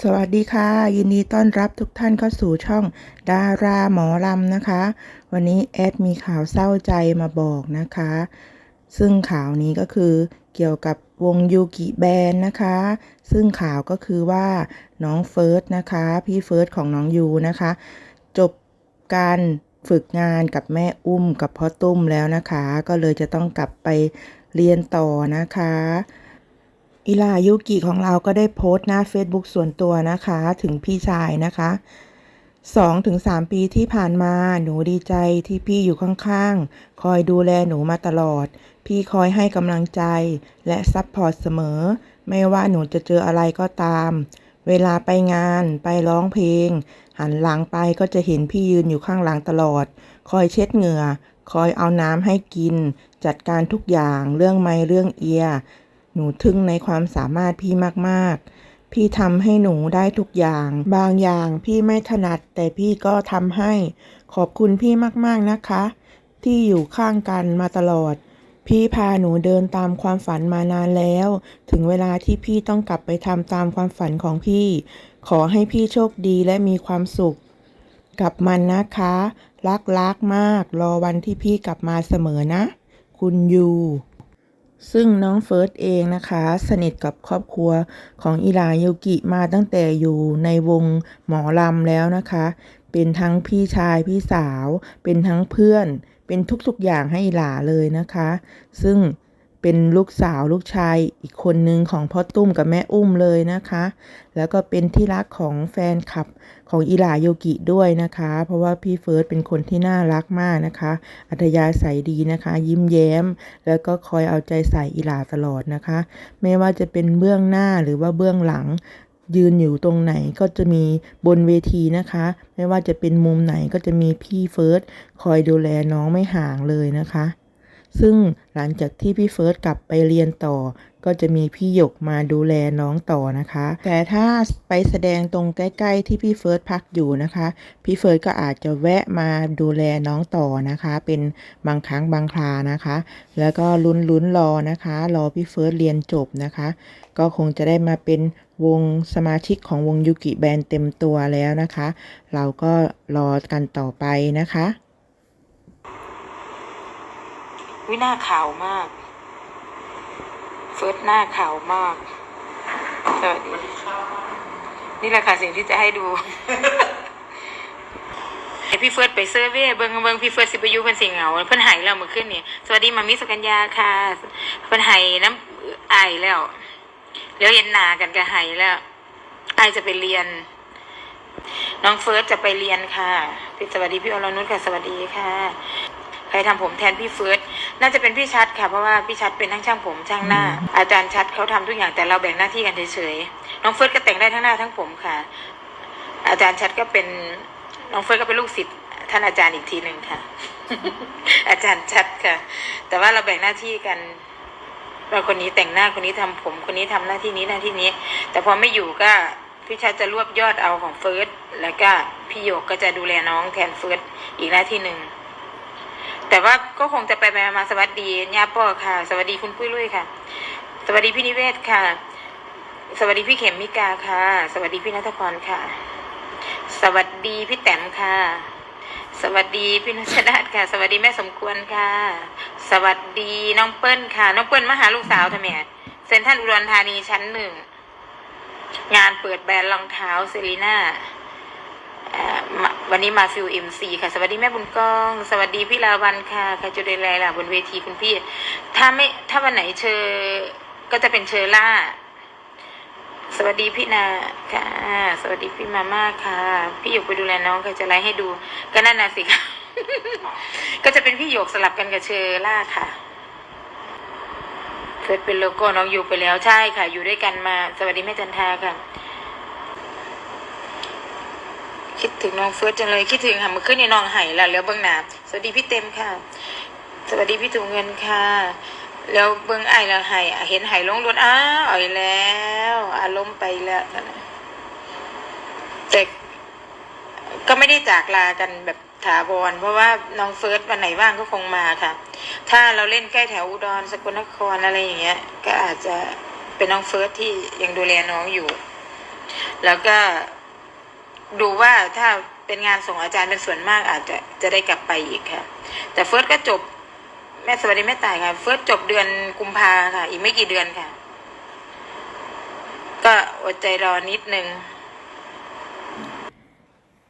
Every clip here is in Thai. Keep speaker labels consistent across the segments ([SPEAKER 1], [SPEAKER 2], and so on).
[SPEAKER 1] สวัสดีค่ะ ยินดีต้อนรับทุกท่านเข้าสู่ช่องดาราหมอลำนะคะ วันนี้แอดมีข่าวเศร้าใจมาบอกนะคะ ซึ่งข่าวนี้ก็คือเกี่ยวกับวงยูกิแบนนะคะ ซึ่งข่าวก็คือว่าน้องเฟิร์สนะคะ พี่เฟิร์สของน้องยูนะคะ จบการฝึกงานกับแม่อุ้มกับพ่อตุ้มแล้วนะคะ ก็เลยจะต้องกลับไปเรียนต่อนะคะ อิลายุกิของเราก็ได้โพสต์หน้า Facebook ส่วนตัวนะคะ ถึงพี่ชายนะคะ2ถึงปีที่ผ่านมาหนูดีใจที่พี่อยู่ข้างๆ คอยดูแลหนูมาตลอด พี่คอยให้กำลังใจและซัพพอร์ตเสมอ ไม่ว่าหนูจะเจออะไรก็ตาม เวลาไปงานไปร้องเพลง หันหลังไปก็จะเห็นพี่ยืนอยู่ข้างหลังตลอด คอยเช็ดเหงื่อ คอยเอาน้ำให้กิน จัดการทุกอย่างเรื่องไม้เรื่องเอีย หนูทึ่งในความสามารถพี่มากๆ พี่ทำให้หนูได้ทุกอย่าง บางอย่างพี่ไม่ถนัด แต่พี่ก็ทำให้ ขอบคุณพี่มากๆนะคะ ที่อยู่ข้างกันมาตลอด พี่พาหนูเดินตามความฝันมานานแล้ว ถึงเวลาที่พี่ต้องกลับไปทำตามความฝันของพี่ ขอให้พี่โชคดีและมีความสุขกับมันนะคะ รักรักมาก รอวันที่พี่กลับมาเสมอนะ คุณยู ซึ่งน้องเฟิร์สเองนะคะ สนิทกับครอบครัวของอิลายุกิมาตั้งแต่อยู่ในวงหมอลำแล้วนะคะ เป็นทั้งพี่ชายพี่สาว เป็นทั้งเพื่อน เป็นทุกๆอย่างให้อิลาเลยนะคะ ซึ่ง เป็นลูกสาวลูกชายอีกคนนึงของพ่อตุ้มกับแม่อุ้มเลยนะคะ แล้วก็เป็นที่รักของแฟนคลับของอิลาโยกิด้วยนะคะ เพราะว่าพี่เฟิร์สเป็นคนที่น่ารักมากนะคะ อัธยาศัยดีนะคะ ยิ้มแย้ม แล้วก็คอยเอาใจใส่อิลาตลอดนะคะ ไม่ว่าจะเป็นเบื้องหน้าหรือว่าเบื้องหลังยืนอยู่ตรงไหนก็จะมีบนเวทีนะคะ ไม่ว่าจะเป็นมุมไหนก็จะมีพี่เฟิร์สคอยดูแลน้องไม่ห่างเลยนะคะ ซึ่งหลังจากที่พี่เฟิร์สกลับไปเรียนต่อ ก็จะมีพี่หยกมาดูแลน้องต่อนะคะ แต่ถ้าไปแสดงตรงใกล้ ๆ ที่พี่เฟิร์สพักอยู่นะคะ พี่เฟิร์สก็อาจจะแวะมาดูแลน้องต่อนะคะ เป็นบางครั้งบางครานะคะ แล้วก็ลุ้นลุ้นๆรอนะคะ รอพี่เฟิร์สเรียนจบนะคะ ก็คงจะได้มาเป็นวงสมาชิกของวงยูกิแบนด์เต็มตัวแล้วนะคะ เราก็รอกันต่อไปนะคะ
[SPEAKER 2] วิหน้าขาวมาก เฟิร์สหน้าขาวมาก สวัสดี นี่แหละค่ะสิ่งที่จะให้ดูให้พี่เฟิร์สไปเซอร์เว่เบิงเบิงพี่เฟิร์สสิไปอยูเป็นสิ่งเหงาเพิ่นไหายแล้วเมื่อคืนนี่สวัสดีมามิสกัญญาค่ะเพิ่นไหายน้ำไอายแล้ว แล้วเย็นหนากันก็ไหายแล้วไอายจะไปเรียน น้องเฟิร์สจะไปเรียนค่ะพี่สวัสดีพี่อรนุชค่ะสวัสดีค่ะ ใครทำผมแทนพี่เฟิร์สน่าจะเป็นพี่ชัดค่ะเพราะว่าพี่ชัดเป็นทั้งช่างผมช่างหน้า อาจารย์ชัดเขาทำทุกอย่างแต่เราแบ่งหน้าที่กันเฉยๆน้องเฟิร์สก็แต่งได้ทั้งหน้าทั้งผมค่ะ อาจารย์ชัดก็เป็นน้องเฟิร์สก็เป็นลูกศิษย์ท่านอาจารย์อีกทีหนึ่งค่ะ อาจารย์ชัดค่ะ แต่ว่าเราแบ่งหน้าที่กันว่าคนนี้แต่งหน้าคนนี้ทำผม คนนี้ทำหน้าที่นี้หน้าที่นี้ แต่พอไม่อยู่ก็พี่ชัดจะรวบยอดเอาของเฟิร์สแล้วก็พี่โยกก็จะดูแลน้องแทนเฟิร์สอีกหน้าที่หนึ่ง แต่ว่าก็คงจะไปไปมาสวัสดีญาป้อค่ะ สวัสดีคุณปุ้ยลุยค่ะ สวัสดีพี่นิเวศค่ะ สวัสดีพี่เข็มมิกาค่ะ สวัสดีพี่นัทพรค่ะ สวัสดีพี่แต้มค่ะ สวัสดีพี่นัชนาธค่ะ สวัสดีแม่สมควรค่ะ สวัสดีน้องเปิ้ลค่ะ น้องเปิ้ลมาหาลูกสาวทำไมเซ็นทรัลอุดรธานีชั้นหนึ่งงานเปิดแบรนด์รองเท้าเซรีน่าเอ่อมา วันนี้มาฟิลเอ็มซีค่ะ สวัสดีแม่บุญกอง สวัสดีพี่ลาวันค่ะใครจะดูแลล่ะบนเวทีคุณพี่ ถ้าไม่ถ้าวันไหนเชอก็จะเป็นเชอล่า สวัสดีพี่นาค่ะ สวัสดีพี่มาม่าค่ะ พี่หยกไปดูแลน้องใครจะไลฟ์ให้ดู ก็นั่นน่ะสิค่ะ ก็จะเป็นพี่หยกสลับกันกับเชอล่าค่ะเคยเป็นโลโก้น้องอยู่ไปแล้วใช่ค่ะ อยู่ด้วยกันมา สวัสดีแม่จันทาค่ะ คิดถึงน้องเฟิร์สจังเลยคิดถึงค่ะมื่อคืนนี่น้องไห้ล้วแล้วเบิ้งหนาสวัสดีพี่เต็มค่ะ สวัสดีพี่ถุงเงินค่ะ แล้วเบิ้งไอ้ล้วไห้เห็นไห้ลงรถอ้าวอาอีกแล้ว อารมณ์ไปแล้วนะแต่ก็ไม่ได้จากลากันแบบถาวรเพราะว่าน้องเฟิร์สวันไหนว่างก็คงมาค่ะ ถ้าเราเล่นใกล้แถวอุดรสกลนครอะไรอย่างเงี้ย ก็อาจจะเป็นน้องเฟิร์สที่ยังดูแลน้องอยู่ แล้วก็ ดูว่าถ้าเป็นงานส่งอาจารย์เป็นส่วนมากอาจจะจะได้กลับไปอีกค่ะ แต่เฟิร์สก็จบ แม่สวัสดีแม่ตายค่ะ เฟิร์สจบเดือนกุมภาค่ะ อีกไม่กี่เดือนค่ะ ก็อดใจรอนิดนึง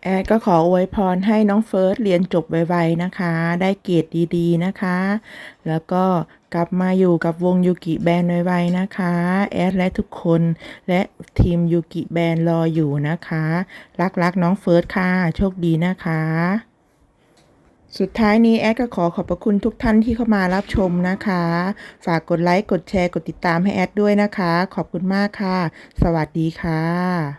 [SPEAKER 1] แอดก็ขออวยพรให้น้องเฟิร์สเรียนจบไวๆนะคะ ได้เกรดดีๆนะคะ แล้วก็กลับมาอยู่กับวงยูกิแบนด์ไวๆนะคะ แอดและทุกคนและทีมยูกิแบนด์รออยู่นะคะ รักๆน้องเฟิร์สค่ะ โชคดีนะคะสุดท้ายนี้แอดก็ขอขอบพระคุณทุกท่านที่เข้ามารับชมนะคะ ฝากกดไลค์ กดแชร์ กดติดตามให้แอดด้วยนะคะ ขอบคุณมากค่ะ สวัสดีค่ะ